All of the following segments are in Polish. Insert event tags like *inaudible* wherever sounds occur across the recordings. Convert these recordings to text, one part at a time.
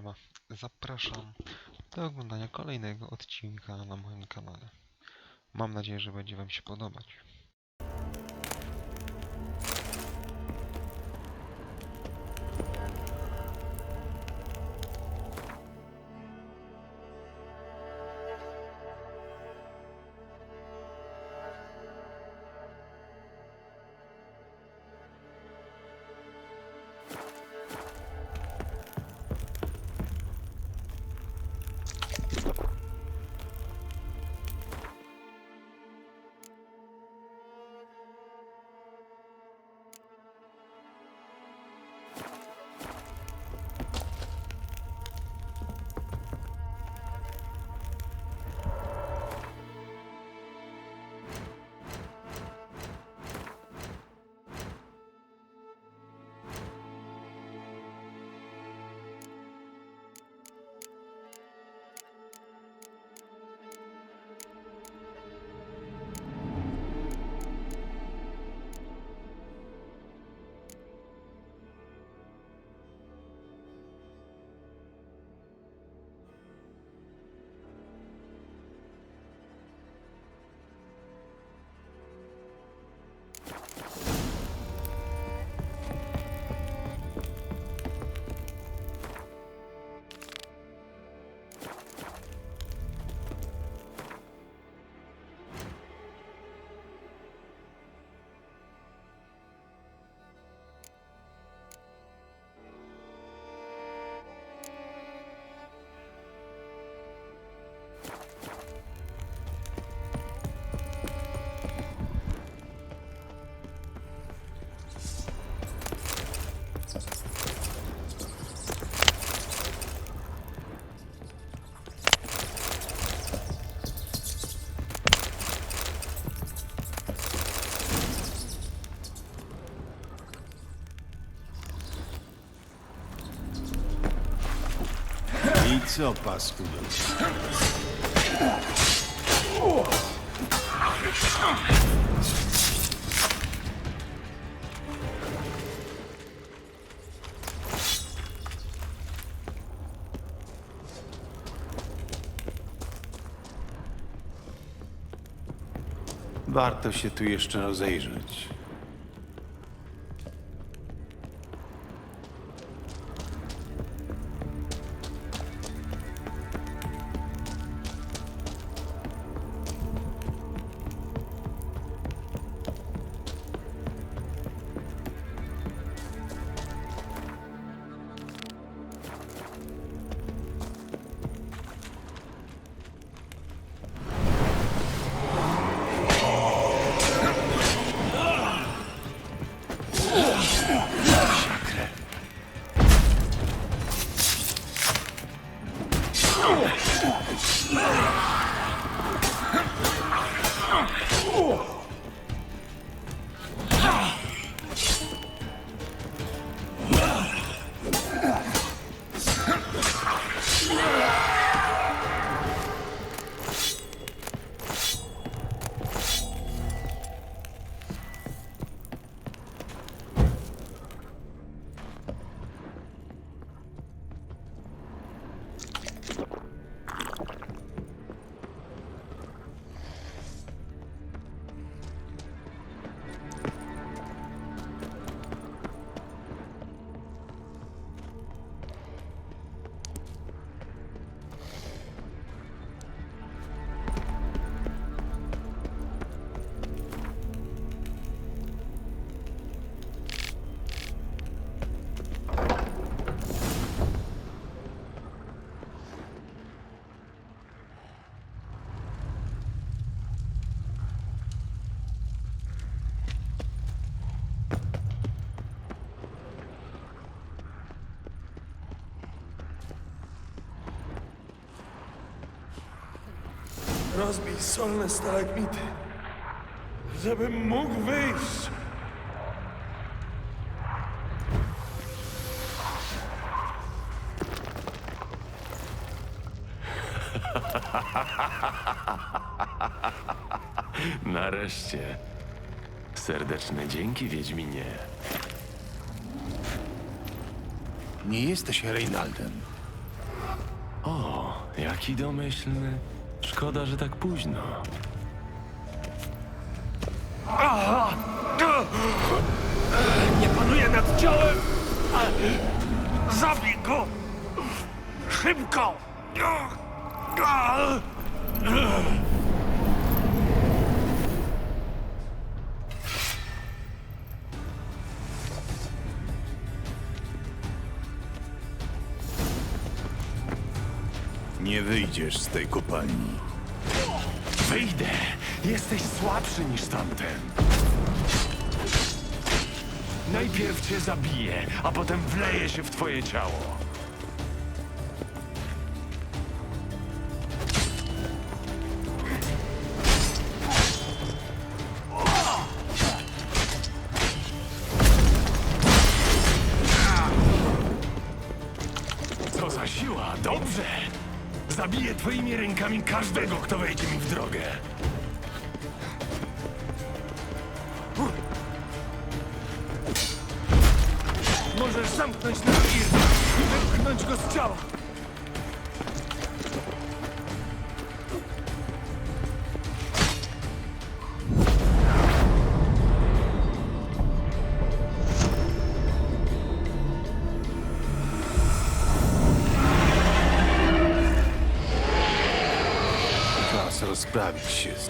siema. Zapraszam do oglądania kolejnego odcinka na moim kanale. Mam nadzieję, że będzie Wam się podobać. Co, paskudo? Warto się tu jeszcze rozejrzeć. Rozbij solne stalagmity, żebym mógł wyjść. *laughs* Nareszcie. Serdeczne dzięki, Wiedźminie. Nie jesteś Reinaldem. Jaki domyślny. Szkoda, że tak późno. Nie panuje nad ciałem! Zabij go! Szybko! Nie wyjdziesz z tej kopalni. Wyjdę! Jesteś słabszy niż tamten. Najpierw cię zabiję, a potem wleję się w twoje ciało. Co za siła, dobrze! Zabiję twoimi rękami każdego, kto wejdzie Możesz zamknąć na ir i wypchnąć go z ciała! Czas się z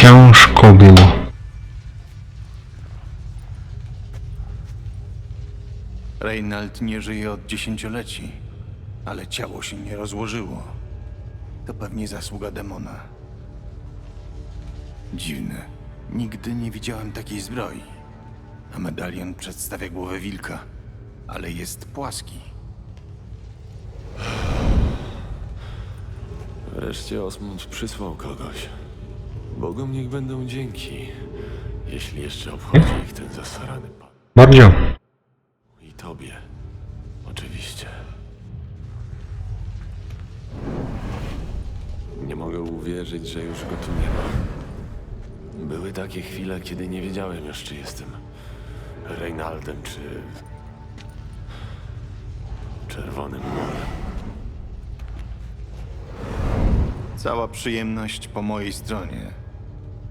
Ciężko było. Reinald nie żyje od dziesięcioleci, ale ciało się nie rozłożyło. To pewnie zasługa demona. Dziwne. Nigdy nie widziałem takiej zbroi. A medalion przedstawia głowę wilka, ale jest płaski. Wreszcie Osmund przysłał kogoś. Bogom niech będą dzięki, jeśli jeszcze obchodzi ich ten zasrany pan. Mordzio. I tobie, oczywiście. Nie mogę uwierzyć, że już go tu nie ma. Były takie chwile, kiedy nie wiedziałem już, czy jestem Reinaldem, czy Czerwonym Morem. Cała przyjemność po mojej stronie.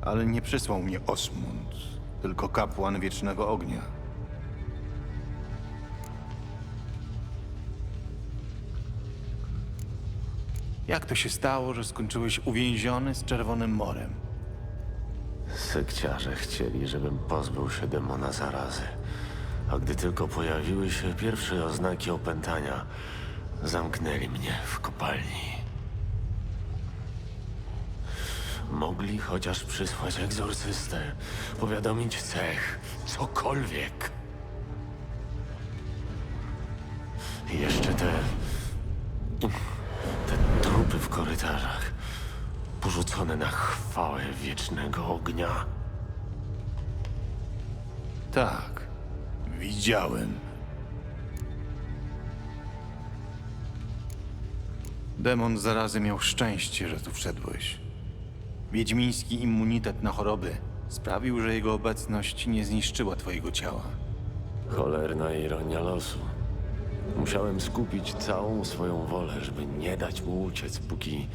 Ale nie przysłał mnie Osmund, tylko kapłan Wiecznego Ognia. Jak to się stało, że skończyłeś uwięziony z Czerwonym Morem? Sekciarze chcieli, żebym pozbył się demona zarazy. A gdy tylko pojawiły się pierwsze oznaki opętania, zamknęli mnie w kopalni. Mogli chociaż przysłać egzorcystę, powiadomić cech, cokolwiek. I jeszcze te. te trupy w korytarzach porzucone na chwałę wiecznego ognia. Tak, widziałem. Demon zarazy miał szczęście, że tu wszedłeś. Wiedźmiński immunitet na choroby sprawił, że jego obecność nie zniszczyła twojego ciała. Cholerna ironia losu. Musiałem skupić całą swoją wolę, żeby nie dać mu uciec, póki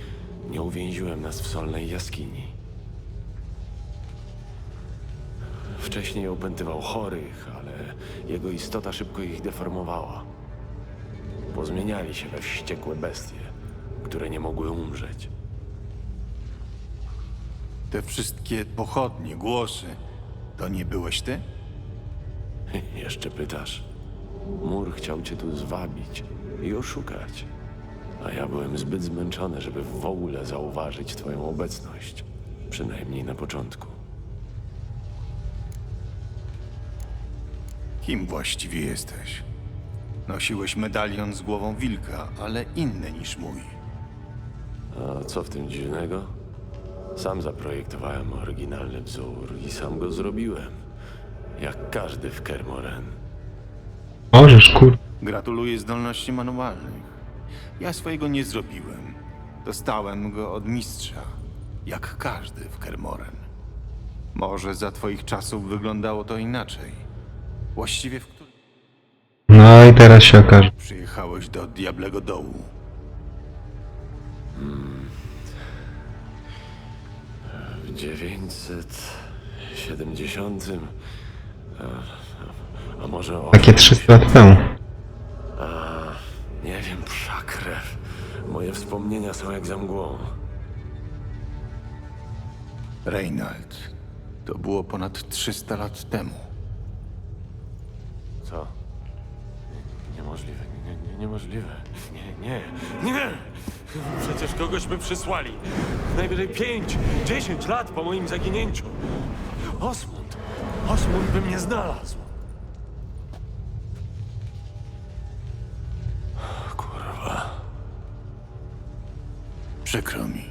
nie uwięziłem nas w solnej jaskini. Wcześniej opętywał chorych, ale jego istota szybko ich deformowała. Pozmieniali się we wściekłe bestie, które nie mogły umrzeć. Te wszystkie pochodnie, głosy, to nie byłeś ty? *laughs* Jeszcze pytasz? Mur chciał cię tu zwabić i oszukać. A ja byłem zbyt zmęczony, żeby w ogóle zauważyć twoją obecność. Przynajmniej na początku. Kim właściwie jesteś? Nosiłeś medalion z głową wilka, ale inny niż mój. A co w tym dziwnego? Sam zaprojektowałem oryginalny wzór i sam go zrobiłem. Jak każdy w Kermoren. Możesz, kur... Gratuluję zdolności manualnych. Ja swojego nie zrobiłem. Dostałem go od mistrza, jak każdy w Kermoren. Może za twoich czasów wyglądało to inaczej. Właściwie w którym No i teraz się okaże. przyjechałeś do Diablego Dołu? 970. A, a może o. Takie 300 lat temu. Nie wiem, psza krew. Moje wspomnienia są jak za mgłą. Reinald. To było ponad 300 lat temu. Niemożliwe, nie, nie, niemożliwe. Nie, nie, nie! Przecież kogoś by przysłali. Najwyżej pięć, dziesięć lat po moim zaginięciu. Osmund, Osmund by mnie znalazł. Kurwa. Przykro mi.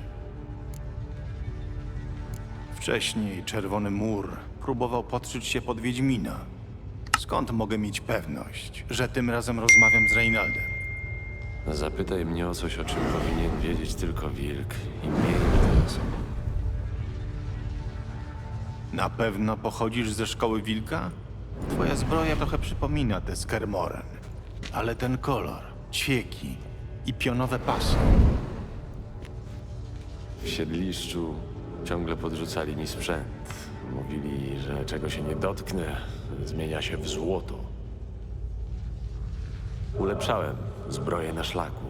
Wcześniej Czerwony Mur próbował podszyć się pod Wiedźmina. Skąd mogę mieć pewność, że tym razem rozmawiam z Reinaldem? Zapytaj mnie o coś, o czym powinien wiedzieć tylko wilk i mnie interesuje. Na pewno pochodzisz ze szkoły wilka? Twoja zbroja trochę przypomina tę z Kermoren. Ale ten kolor, ćwieki i pionowe pasy. W siedliszczu ciągle podrzucali mi sprzęt. Mówili, że czego się nie dotknę, zmienia się w złoto. Ulepszałem zbroję na szlaku.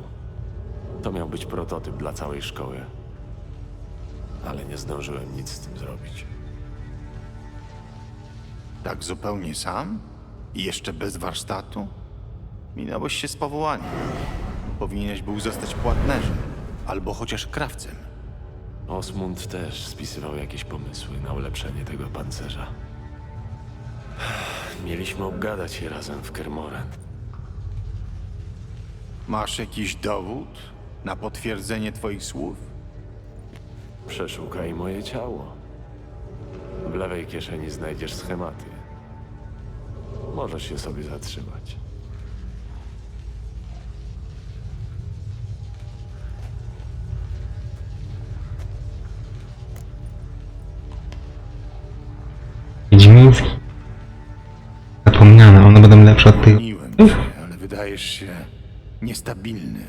To miał być prototyp dla całej szkoły. ale nie zdążyłem nic z tym zrobić. Tak zupełnie sam? I jeszcze bez warsztatu? Minąłeś się z powołaniem. Powinieneś był zostać płatnerzem, albo chociaż krawcem. Osmund też spisywał jakieś pomysły na ulepszenie tego pancerza. *sighs* Mieliśmy obgadać je razem w Kermoren. Masz jakiś dowód na potwierdzenie twoich słów? Przeszukaj moje ciało. W lewej kieszeni znajdziesz schematy. Możesz się sobie zatrzymać. Będą lepsze od tych... Cię, ale wydajesz się niestabilny.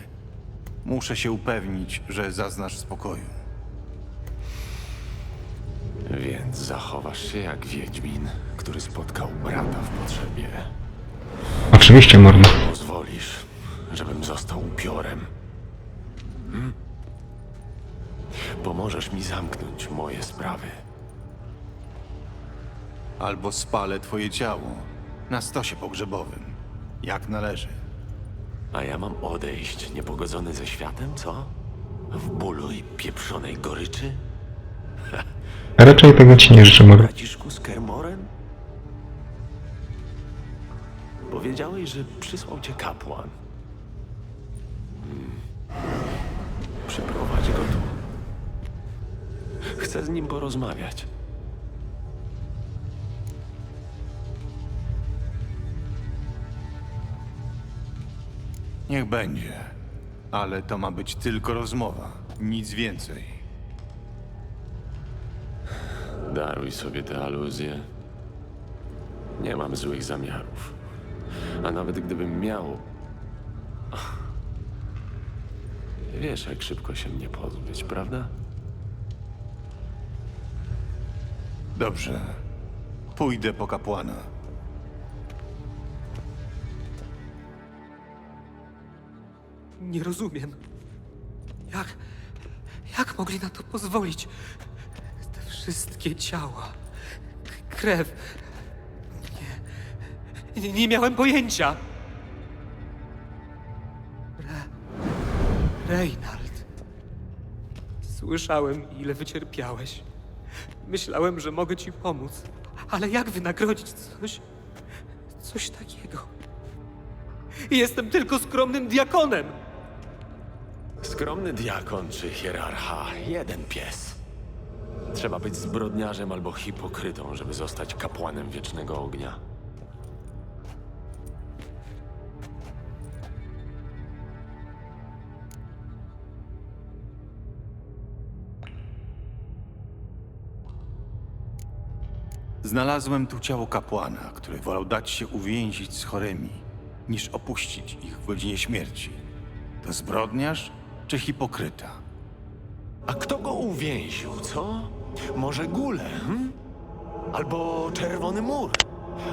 Muszę się upewnić, że zaznasz spokoju. Więc zachowasz się jak Wiedźmin, który spotkał brata w potrzebie. Oczywiście, mordo. Pozwolisz, żebym został upiorem. Hmm? Pomożesz mi zamknąć moje sprawy. Albo spalę twoje ciało na stosie pogrzebowym, jak należy. A ja mam odejść niepogodzony ze światem, co? W bólu i pieprzonej goryczy? *laughs* Raczej tego ci nie życzę, mordo. Braciszku z Kermoren? Powiedziałeś, że przysłał cię kapłan. Hmm. Przyprowadź go tu. Chcę z nim porozmawiać. Niech będzie. Ale to ma być tylko rozmowa, nic więcej. Daruj sobie te aluzje. Nie mam złych zamiarów. A nawet gdybym miał. Wiesz, jak szybko się mnie pozbyć, prawda? Dobrze. Pójdę po kapłana. Nie rozumiem. Jak. Jak mogli na to pozwolić? Te wszystkie ciała. k- Krew. Nie. Nie, nie miałem pojęcia. Re... Reinald. Słyszałem, ile wycierpiałeś. Myślałem, że mogę ci pomóc. Ale jak wynagrodzić coś. coś takiego? Jestem tylko skromnym diakonem. Skromny diakon czy hierarcha, jeden pies. Trzeba być zbrodniarzem albo hipokrytą, żeby zostać kapłanem wiecznego ognia. Znalazłem tu ciało kapłana, który wolał dać się uwięzić z chorymi, niż opuścić ich w godzinie śmierci. To zbrodniarz czy hipokryta? A kto go uwięził, co? Może gule, hm? Albo czerwony mur?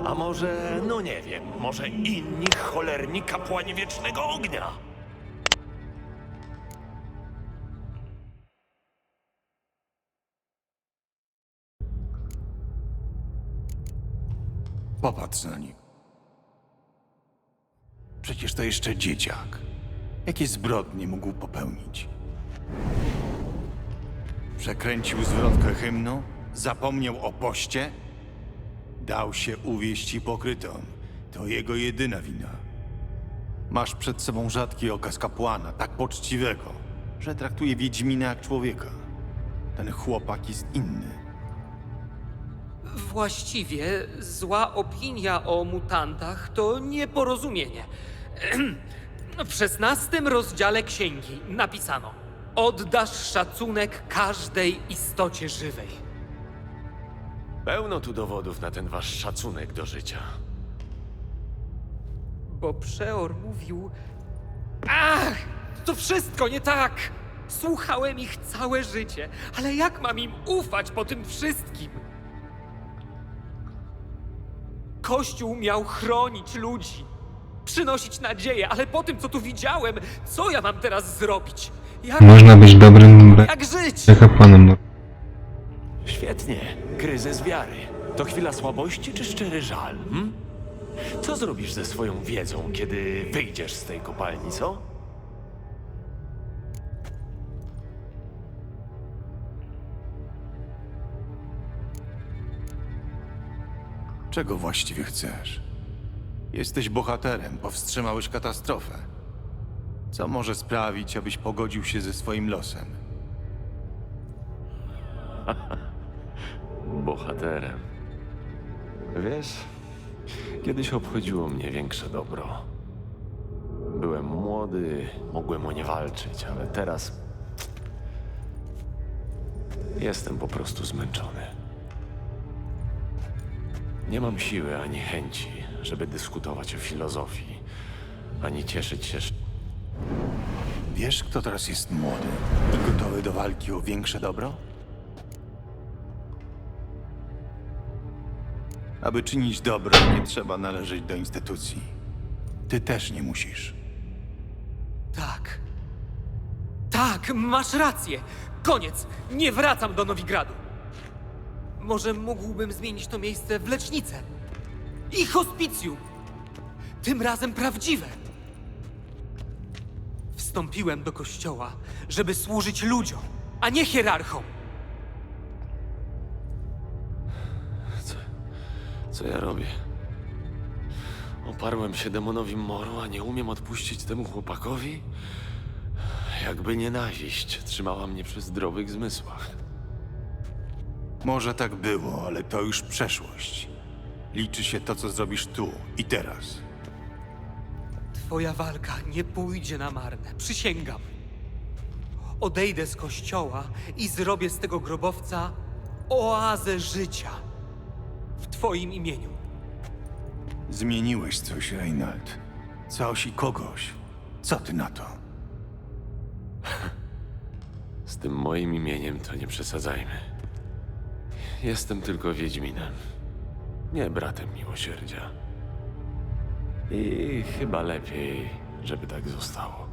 A może, no nie wiem, może inni cholerni kapłani wiecznego ognia? Popatrz na nim. Przecież to jeszcze dzieciak. Jakie zbrodnie mógł popełnić? Przekręcił zwrotkę hymnu? Zapomniał o poście? Dał się uwieść hipokrytom. To jego jedyna wina. Masz przed sobą rzadki okaz kapłana, tak poczciwego, że traktuje Wiedźmina jak człowieka. Ten chłopak jest inny. Właściwie zła opinia o mutantach to nieporozumienie. *clears throat* W szesnastym rozdziale księgi napisano: Oddasz szacunek każdej istocie żywej. Pełno tu dowodów na ten wasz szacunek do życia. Bo przeor mówił: Ach, to wszystko nie tak! Słuchałem ich całe życie, ale jak mam im ufać po tym wszystkim? Kościół miał chronić ludzi, przynosić nadzieję, ale po tym, co tu widziałem, co ja mam teraz zrobić? Jak, Można być dobrym jak żyć? kapłanem, mordo. Świetnie. Kryzys wiary. To chwila słabości czy szczery żal? Hm? Co zrobisz ze swoją wiedzą, kiedy wyjdziesz z tej kopalni, co? Czego właściwie chcesz? Jesteś bohaterem, powstrzymałeś katastrofę. Co może sprawić, abyś pogodził się ze swoim losem? *laughs* Bohaterem. Wiesz, kiedyś obchodziło mnie większe dobro. Byłem młody, mogłem o nie walczyć, ale teraz jestem po prostu zmęczony. Nie mam siły ani chęci, żeby dyskutować o filozofii, ani cieszyć się. sz- Wiesz, kto teraz jest młody i gotowy do walki o większe dobro? Aby czynić dobro, nie trzeba należeć do instytucji. Ty też nie musisz. Tak. Tak, masz rację. Koniec. Nie wracam do Nowigradu. Może mógłbym zmienić to miejsce w lecznicę. I hospicjum. Tym razem prawdziwe. Wstąpiłem do kościoła, żeby służyć ludziom, a nie hierarchom. Co ja robię? Oparłem się demonowi moru, a nie umiem odpuścić temu chłopakowi? Jakby nienawiść trzymała mnie przy zdrowych zmysłach. Może tak było, ale to już przeszłość. Liczy się to, co zrobisz tu i teraz. Twoja walka nie pójdzie na marne, przysięgam. Odejdę z kościoła i zrobię z tego grobowca oazę życia w Twoim imieniu. Zmieniłeś coś, Reinald. Coś i kogoś. Co ty na to? Z tym moim imieniem to nie przesadzajmy. Jestem tylko Wiedźminem, nie bratem miłosierdzia. I chyba lepiej, żeby tak zostało.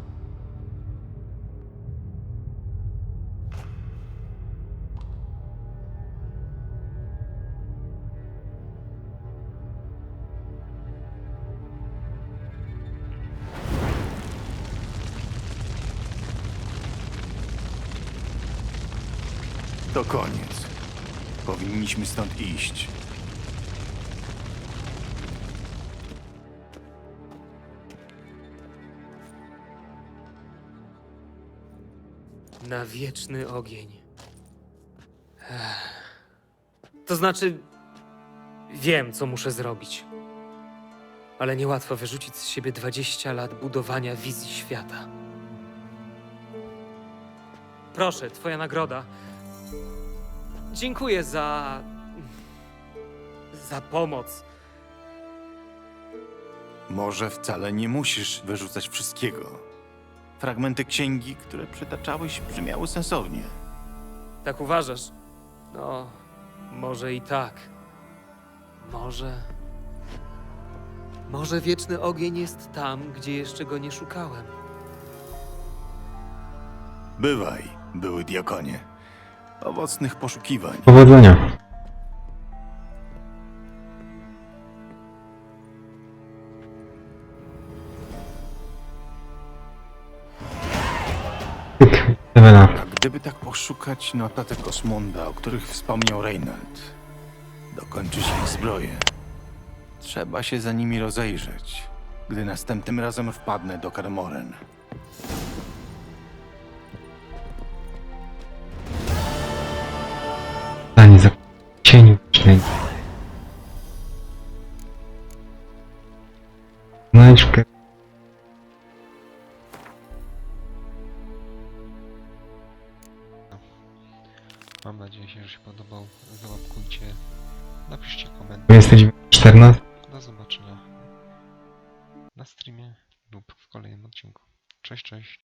To koniec. Powinniśmy stąd iść. Na wieczny ogień. Ech. To znaczy, wiem, co muszę zrobić. Ale niełatwo wyrzucić z siebie 20 lat budowania wizji świata. Proszę, twoja nagroda. Dziękuję za. za pomoc. Może wcale nie musisz wyrzucać wszystkiego. Fragmenty księgi, które przytaczałeś, brzmiały sensownie. Tak uważasz? No, może i tak. Może. Może wieczny ogień jest tam, gdzie jeszcze go nie szukałem. Bywaj, były diakonie. Owocnych poszukiwań. Powodzenia. A gdyby tak poszukać notatek Osmunda, o których wspomniał Reinald, dokończyć ich zbroję, trzeba się za nimi rozejrzeć, gdy następnym razem wpadnę do Kermoren. 29.14. Do zobaczenia na streamie lub w kolejnym odcinku. Cześć, cześć.